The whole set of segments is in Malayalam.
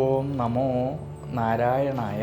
ഓം നമോ നാരായണായ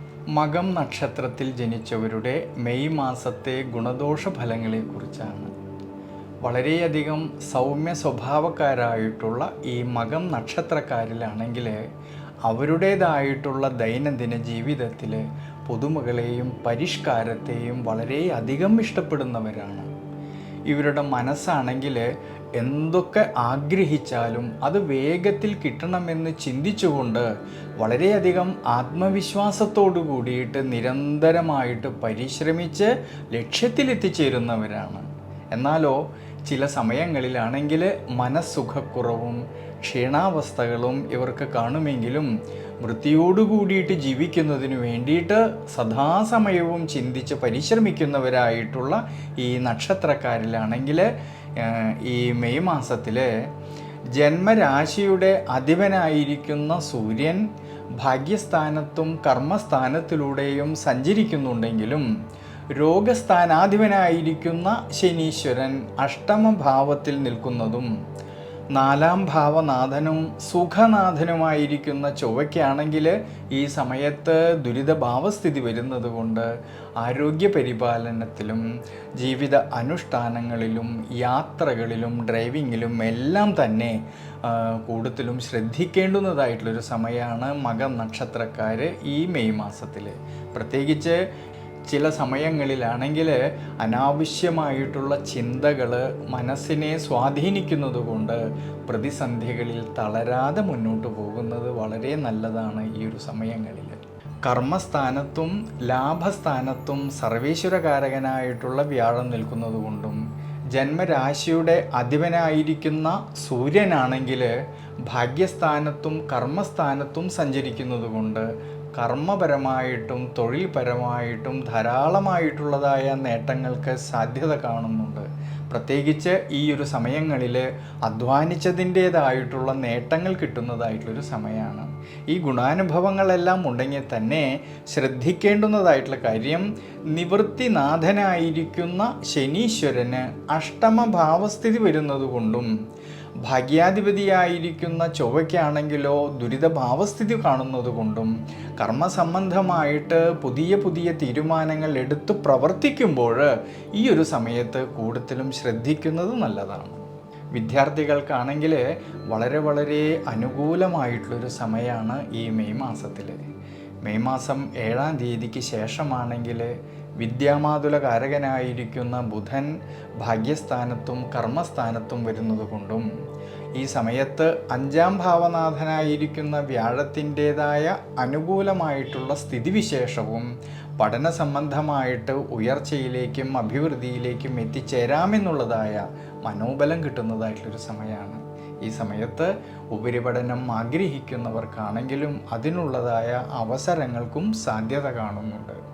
മകം നക്ഷത്രത്തിൽ ജനിച്ചവരുടെ മെയ് മാസത്തെ ഗുണദോഷ ഫലങ്ങളെക്കുറിച്ചാണ് വളരെയധികം സൗമ്യ സ്വഭാവക്കാരായിട്ടുള്ള ഈ മകം നക്ഷത്രക്കാരിലാണെങ്കിൽ അവരുടേതായിട്ടുള്ള ദൈനംദിന ജീവിതത്തിൽ പുതുമകളെയും പരിഷ്കാരത്തെയും വളരെയധികം ഇഷ്ടപ്പെടുന്നവരാണ്. ഇവരുടെ മനസ്സാണെങ്കിൽ എന്തൊക്കെ ആഗ്രഹിച്ചാലും അത് വേഗത്തിൽ കിട്ടണമെന്ന് ചിന്തിച്ചുകൊണ്ട് വളരെയധികം ആത്മവിശ്വാസത്തോടു കൂടിയിട്ട് നിരന്തരമായിട്ട് പരിശ്രമിച്ച് ലക്ഷ്യത്തിലെത്തിച്ചേരുന്നവരാണ്. എന്നാലോ ചില സമയങ്ങളിലാണെങ്കിൽ മനസ്സുഖക്കുറവും ക്ഷീണാവസ്ഥകളും ഇവർക്ക് കാണുമെങ്കിലും വൃത്തിയോടുകൂടിയിട്ട് ജീവിക്കുന്നതിന് വേണ്ടിയിട്ട് സദാസമയവും ചിന്തിച്ച് പരിശ്രമിക്കുന്നവരായിട്ടുള്ള ഈ നക്ഷത്രക്കാരിലാണെങ്കിൽ ഈ മെയ് മാസത്തിൽ ജന്മരാശിയുടെ അധിപനായിരിക്കുന്ന സൂര്യൻ ഭാഗ്യസ്ഥാനത്തും കർമ്മസ്ഥാനത്തിലൂടെയും സഞ്ചരിക്കുന്നുണ്ടെങ്കിലും രോഗസ്ഥാനാധിപനായിരിക്കുന്ന ശനീശ്വരൻ അഷ്ടമഭാവത്തിൽ നിൽക്കുന്നതും നാലാം ഭാവനാഥനും സുഖനാഥനുമായിരിക്കുന്ന ചൊവ്വയ്ക്കാണെങ്കിൽ ഈ സമയത്ത് ദുരിതഭാവസ്ഥിതി വരുന്നത് കൊണ്ട് ആരോഗ്യ പരിപാലനത്തിലും ജീവിത അനുഷ്ഠാനങ്ങളിലും യാത്രകളിലും ഡ്രൈവിങ്ങിലും എല്ലാം തന്നെ കൂടുതലും ശ്രദ്ധിക്കേണ്ടുന്നതായിട്ടുള്ളൊരു സമയമാണ് മകം നക്ഷത്രക്കാർ ഈ മെയ് മാസത്തിൽ പ്രത്യേകിച്ച് ചില സമയങ്ങളിലാണെങ്കിൽ അനാവശ്യമായിട്ടുള്ള ചിന്തകൾ മനസ്സിനെ സ്വാധീനിക്കുന്നത് കൊണ്ട് പ്രതിസന്ധികളിൽ തളരാതെ മുന്നോട്ട് പോകുന്നത് വളരെ നല്ലതാണ് ഈ ഒരു സമയങ്ങളിൽ കർമ്മസ്ഥാനത്തും ലാഭസ്ഥാനത്തും സർവേശ്വരകാരകനായിട്ടുള്ള വ്യാഴം നിൽക്കുന്നത് കൊണ്ടും ജന്മരാശിയുടെ അധിപനായിരിക്കുന്ന സൂര്യനാണെങ്കിൽ ഭാഗ്യസ്ഥാനത്തും കർമ്മസ്ഥാനത്തും സഞ്ചരിക്കുന്നത് കൊണ്ട് കർമ്മപരമായിട്ടും തൊഴിൽപരമായിട്ടും ധാരാളമായിട്ടുള്ളതായ നേട്ടങ്ങൾക്ക് സാധ്യത കാണുന്നുണ്ട്. പ്രത്യേകിച്ച് ഈ ഒരു സമയങ്ങളിൽ അധ്വാനിച്ചതിന്റേതായിട്ടുള്ള നേട്ടങ്ങൾ കിട്ടുന്നതായിട്ടുള്ളൊരു സമയമാണ് ഈ ഗുണാനുഭവങ്ങളെല്ലാം ഉണ്ടെങ്കിൽ തന്നെ ശ്രദ്ധിക്കേണ്ടുന്നതായിട്ടുള്ള കാര്യം നിവൃത്തിനാഥനായിരിക്കുന്ന ശനീശ്വരന് അഷ്ടമഭാവസ്ഥിതി വരുന്നത് കൊണ്ടും ഭാഗ്യാധിപതിയായിരിക്കുന്ന ചൊവ്വയ്ക്കാണെങ്കിലോ ദുരിതഭാവസ്ഥിതി കാണുന്നത് കൊണ്ടും കർമ്മസംബന്ധമായിട്ട് പുതിയ പുതിയ തീരുമാനങ്ങൾ എടുത്ത് പ്രവർത്തിക്കുമ്പോൾ ഈ ഒരു സമയത്ത് കൂടുതലും ശ്രദ്ധിക്കുന്നത് നല്ലതാണ്. വിദ്യാർത്ഥികൾക്കാണെങ്കിൽ വളരെ വളരെ അനുകൂലമായിട്ടുള്ളൊരു സമയമാണ് ഈ മെയ് മാസത്തിൽ മെയ് മാസം ഏഴാം തീയതിക്ക് ശേഷമാണെങ്കിൽ വിദ്യാമാതുല കാരകനായിരിക്കുന്ന ബുധൻ ഭാഗ്യസ്ഥാനത്തും കർമ്മസ്ഥാനത്തും വരുന്നത് കൊണ്ടും ഈ സമയത്ത് അഞ്ചാം ഭാവനാഥനായിരിക്കുന്ന വ്യാഴത്തിന്റെതായ അനുകൂലമായിട്ടുള്ള സ്ഥിതിവിശേഷവും പഠന സംബന്ധമായിട്ട് ഉയർച്ചയിലേക്കും അഭിവൃദ്ധിയിലേക്കും എത്തിച്ചേരാമെന്നുള്ളതായ മനോബലം കിട്ടുന്നതായിട്ടുള്ളൊരു സമയമാണ്. ഈ സമയത്ത് ഉപരിപഠനം ആഗ്രഹിക്കുന്നവർക്കാണെങ്കിലും അതിനുള്ളതായ അവസരങ്ങൾക്കും സാധ്യത കാണുന്നുണ്ട്.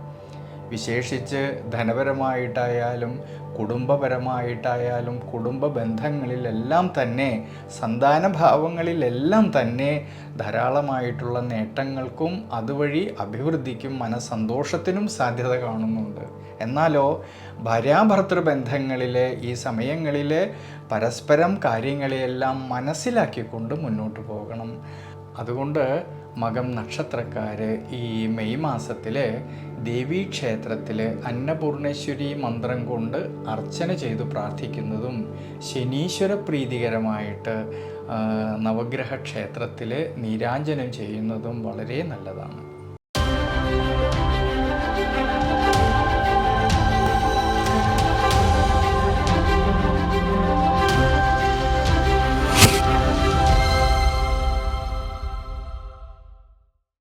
വിശേഷിച്ച് ധനപരമായിട്ടായാലും കുടുംബപരമായിട്ടായാലും കുടുംബ ബന്ധങ്ങളിലെല്ലാം തന്നെ സന്താനഭാവങ്ങളിലെല്ലാം തന്നെ ധാരാളമായിട്ടുള്ള നേട്ടങ്ങൾക്കും അതുവഴി അഭിവൃദ്ധിക്കും മനസ്സന്തോഷത്തിനും സാധ്യത കാണുന്നുണ്ട്. എന്നാലോ ഭാര്യാഭർത്തൃ ബന്ധങ്ങളിലെ ഈ സമയങ്ങളിൽ പരസ്പരം കാര്യങ്ങളെയെല്ലാം മനസ്സിലാക്കിക്കൊണ്ട് മുന്നോട്ട് പോകണം. അതുകൊണ്ട് മകം നക്ഷത്രക്കാർ ഈ മെയ് മാസത്തിൽ ദേവീക്ഷേത്രത്തിൽ അന്നപൂർണേശ്വരി മന്ത്രം കൊണ്ട് അർച്ചന ചെയ്തു പ്രാർത്ഥിക്കുന്നതും ശനീശ്വര പ്രീതികരമായിട്ട് നവഗ്രഹ ക്ഷേത്രത്തിൽ നീരാഞ്ജനം ചെയ്യുന്നതും വളരെ നല്ലതാണ്.